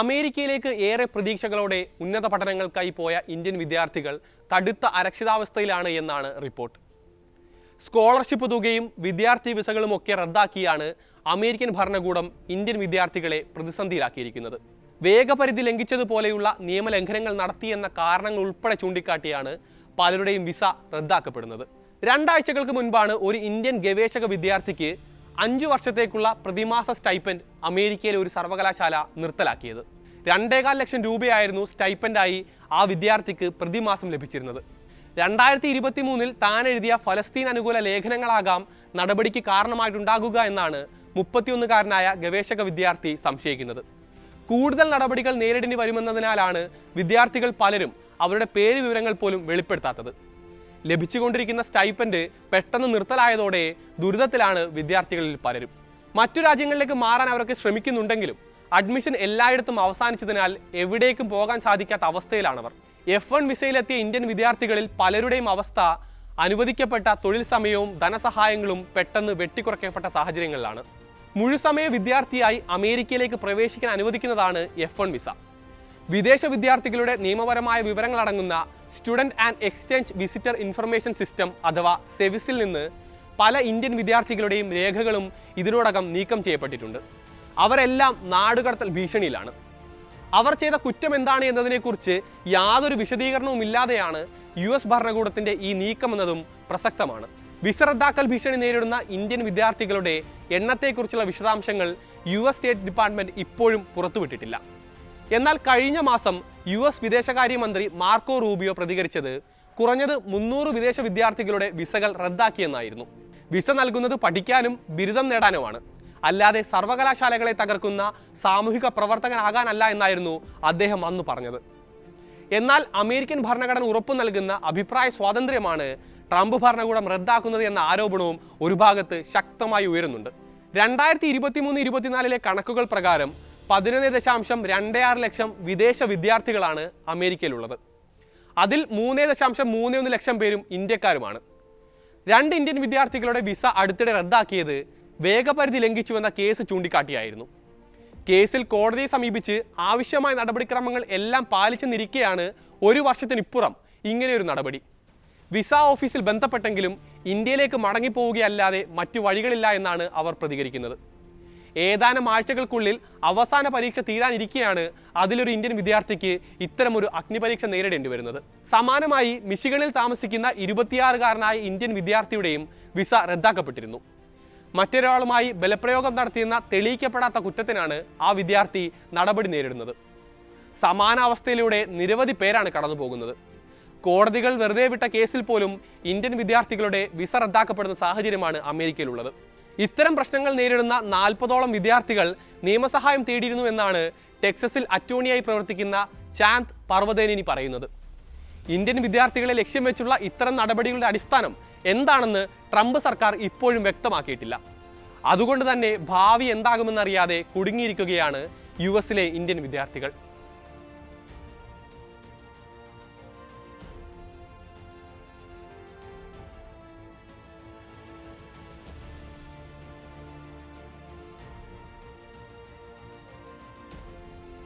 അമേരിക്കയിലേക്ക് ഏറെ പ്രതീക്ഷകളോടെ ഉന്നത പഠനങ്ങൾക്കായി പോയ ഇന്ത്യൻ വിദ്യാർത്ഥികൾ കടുത്ത അരക്ഷിതാവസ്ഥയിലാണ് എന്നാണ് റിപ്പോർട്ട്. സ്കോളർഷിപ്പ് തുകയും വിദ്യാർത്ഥി വിസകളും ഒക്കെ റദ്ദാക്കിയാണ് അമേരിക്കൻ ഭരണകൂടം ഇന്ത്യൻ വിദ്യാർത്ഥികളെ പ്രതിസന്ധിയിലാക്കിയിരിക്കുന്നത്. വേഗപരിധി ലംഘിച്ചതുപോലെയുള്ള നിയമലംഘനങ്ങൾ നടത്തിയെന്ന കാരണങ്ങൾ ഉൾപ്പെടെ ചൂണ്ടിക്കാട്ടിയാണ് പലരുടെയും വിസ റദ്ദാക്കപ്പെടുന്നത്. രണ്ടാഴ്ചകൾക്ക് മുൻപാണ് ഒരു ഇന്ത്യൻ ഗവേഷക വിദ്യാർത്ഥിക്ക് അഞ്ചു വർഷത്തേക്കുള്ള പ്രതിമാസ സ്റ്റൈപ്പൻഡ് അമേരിക്കയിലെ ഒരു സർവകലാശാല നിർത്തലാക്കിയത്. രണ്ടേകാൽ ലക്ഷം രൂപയായിരുന്നു സ്റ്റൈപ്പൻഡായി ആ വിദ്യാർത്ഥിക്ക് പ്രതിമാസം ലഭിച്ചിരുന്നത്. രണ്ടായിരത്തി ഇരുപത്തി മൂന്നിൽ താൻ എഴുതിയ ഫലസ്തീൻ അനുകൂല ലേഖനങ്ങളാകാം നടപടിക്ക് കാരണമായിട്ടുണ്ടാകുക എന്നാണ് മുപ്പത്തിയൊന്നുകാരനായ ഗവേഷക വിദ്യാർത്ഥി സംശയിക്കുന്നത്. കൂടുതൽ നടപടികൾ നേരിടേണ്ടി വരുമെന്നതിനാലാണ് വിദ്യാർത്ഥികൾ പലരും അവരുടെ പേര് വിവരങ്ങൾ പോലും വെളിപ്പെടുത്താത്തത്. ലഭിച്ചുകൊണ്ടിരിക്കുന്ന സ്റ്റൈപ്പൻഡ് പെട്ടെന്ന് നിർത്തലായതോടെ ദുരിതത്തിലാണ് വിദ്യാർത്ഥികളിൽ പലരും. മറ്റു രാജ്യങ്ങളിലേക്ക് മാറാൻ അവരൊക്കെ ശ്രമിക്കുന്നുണ്ടെങ്കിലും അഡ്മിഷൻ എല്ലായിടത്തും അവസാനിച്ചതിനാൽ എവിടേക്കും പോകാൻ സാധിക്കാത്ത അവസ്ഥയിലാണവർ. എഫ് വൺ വിസയിലെത്തിയ ഇന്ത്യൻ വിദ്യാർത്ഥികളിൽ പലരുടെയും അവസ്ഥ അനുവദിക്കപ്പെട്ട തൊഴിൽ സമയവും ധനസഹായങ്ങളും പെട്ടെന്ന് വെട്ടിക്കുറയ്ക്കപ്പെട്ട സാഹചര്യങ്ങളിലാണ്. മുഴുസമയ വിദ്യാർത്ഥിയായി അമേരിക്കയിലേക്ക് പ്രവേശിക്കാൻ അനുവദിക്കുന്നതാണ് എഫ് വൺ വിസ. വിദേശ വിദ്യാർത്ഥികളുടെ നിയമപരമായ വിവരങ്ങൾ അടങ്ങുന്ന student and exchange visitor information system അഥവാ സെവിസിൽ നിന്ന് പല ഇന്ത്യൻ വിദ്യാർത്ഥികളുടെയും രേഖകളും ഇതിനോടകം നീക്കം ചെയ്യപ്പെട്ടിട്ടുണ്ട്. അവരെല്ലാം നാടുകടത്തൽ ഭീഷണിയിലാണ്. അവർ ചെയ്ത കുറ്റം എന്താണ് എന്നതിനെക്കുറിച്ച് യാതൊരു വിശദീകരണവും ഇല്ലാതെയാണ് യു എസ് ഭരണകൂടത്തിന്റെ ഈ നീക്കം എന്നതും പ്രസക്തമാണ്. വിസ റദ്ദാക്കൽ ഭീഷണി നേരിടുന്ന ഇന്ത്യൻ വിദ്യാർത്ഥികളുടെ എണ്ണത്തെക്കുറിച്ചുള്ള വിശദാംശങ്ങൾ യു എസ് സ്റ്റേറ്റ് ഡിപ്പാർട്ട്മെന്റ് ഇപ്പോഴും പുറത്തുവിട്ടിട്ടില്ല. എന്നാൽ കഴിഞ്ഞ മാസം യു എസ് വിദേശകാര്യമന്ത്രി മാർക്കോ റൂബിയോ പ്രതികരിച്ചത് കുറഞ്ഞത് മുന്നൂറ് വിദേശ വിദ്യാർത്ഥികളുടെ വിസകൾ റദ്ദാക്കിയെന്നായിരുന്നു. വിസ നൽകുന്നത് പഠിക്കാനും ബിരുദം നേടാനുമാണ്. അല്ലാതെ സർവകലാശാലകളെ തകർക്കുന്ന സാമൂഹിക പ്രവർത്തകനാകാനല്ല എന്നായിരുന്നു അദ്ദേഹം അന്ന് പറഞ്ഞത്. എന്നാൽ അമേരിക്കൻ ഭരണഘടന ഉറപ്പു നൽകുന്ന അഭിപ്രായ സ്വാതന്ത്ര്യമാണ് ട്രംപ് ഭരണകൂടം റദ്ദാക്കുന്നത് എന്ന ആരോപണവും ഒരു ഭാഗത്ത് ശക്തമായി ഉയരുന്നുണ്ട്. രണ്ടായിരത്തി ഇരുപത്തിമൂന്ന് ഇരുപത്തിനാലിലെ കണക്കുകൾ പ്രകാരം പതിനൊന്ന് ദശാംശം രണ്ട് ആറ് ലക്ഷം വിദേശ വിദ്യാർത്ഥികളാണ് അമേരിക്കയിലുള്ളത്. അതിൽ മൂന്ന് ദശാംശം മൂന്ന് ഒന്ന് ലക്ഷം പേരും ഇന്ത്യക്കാരുമാണ്. രണ്ട് ഇന്ത്യൻ വിദ്യാർത്ഥികളുടെ വിസ അടുത്തിടെ റദ്ദാക്കിയത് വേഗപരിധി ലംഘിച്ചുവെന്ന കേസ് ചൂണ്ടിക്കാട്ടിയായിരുന്നു. കേസിൽ കോടതിയെ സമീപിച്ച് ആവശ്യമായ നടപടിക്രമങ്ങൾ എല്ലാം പാലിച്ചെന്നിരിക്കെയാണ് ഒരു വർഷത്തിനിപ്പുറം ഇങ്ങനെയൊരു നടപടി. വിസ ഓഫീസിൽ ബന്ധപ്പെട്ടെങ്കിലും ഇന്ത്യയിലേക്ക് മടങ്ങിപ്പോവുകയല്ലാതെ മറ്റു വഴികളില്ല എന്നാണ് അവർ പ്രതികരിക്കുന്നത്. ഏതാനും ആഴ്ചകൾക്കുള്ളിൽ അവസാന പരീക്ഷ തീരാനിരിക്കെയാണ് അതിലൊരു ഇന്ത്യൻ വിദ്യാർത്ഥിക്ക് ഇത്തരമൊരു അഗ്നിപരീക്ഷ നേരിടേണ്ടി വരുന്നത്. സമാനമായി മിഷിഗണിൽ താമസിക്കുന്ന ഇരുപത്തിയാറുകാരനായ ഇന്ത്യൻ വിദ്യാർത്ഥിയുടെയും വിസ റദ്ദാക്കപ്പെട്ടിരുന്നു. മറ്റൊരാളുമായി ബലപ്രയോഗം നടത്തിയെന്ന തെളിയിക്കപ്പെടാത്ത കുറ്റത്തിനാണ് ആ വിദ്യാർത്ഥി നടപടി നേരിടുന്നത്. സമാന അവസ്ഥയിലൂടെ നിരവധി പേരാണ് കടന്നു പോകുന്നത് കോടതികൾ വെറുതെ വിട്ട കേസിൽ പോലും ഇന്ത്യൻ വിദ്യാർത്ഥികളുടെ വിസ റദ്ദാക്കപ്പെടുന്ന സാഹചര്യമാണ് അമേരിക്കയിലുള്ളത്. ഇത്തരം പ്രശ്നങ്ങൾ നേരിടുന്ന നാൽപ്പതോളം വിദ്യാർത്ഥികൾ നിയമസഹായം തേടിയിരുന്നു എന്നാണ് ടെക്സസിൽ അറ്റോണിയായി പ്രവർത്തിക്കുന്ന ചാന്ത് പർവതേനി പറയുന്നത്. ഇന്ത്യൻ വിദ്യാർത്ഥികളെ ലക്ഷ്യം വെച്ചുള്ള ഇത്തരം നടപടികളുടെ അടിസ്ഥാനം എന്താണെന്ന് ട്രംപ് സർക്കാർ ഇപ്പോഴും വ്യക്തമാക്കിയിട്ടില്ല. അതുകൊണ്ട് തന്നെ ഭാവി എന്താകുമെന്നറിയാതെ കുടുങ്ങിയിരിക്കുകയാണ് യു എസിലെ ഇന്ത്യൻ വിദ്യാർത്ഥികൾ.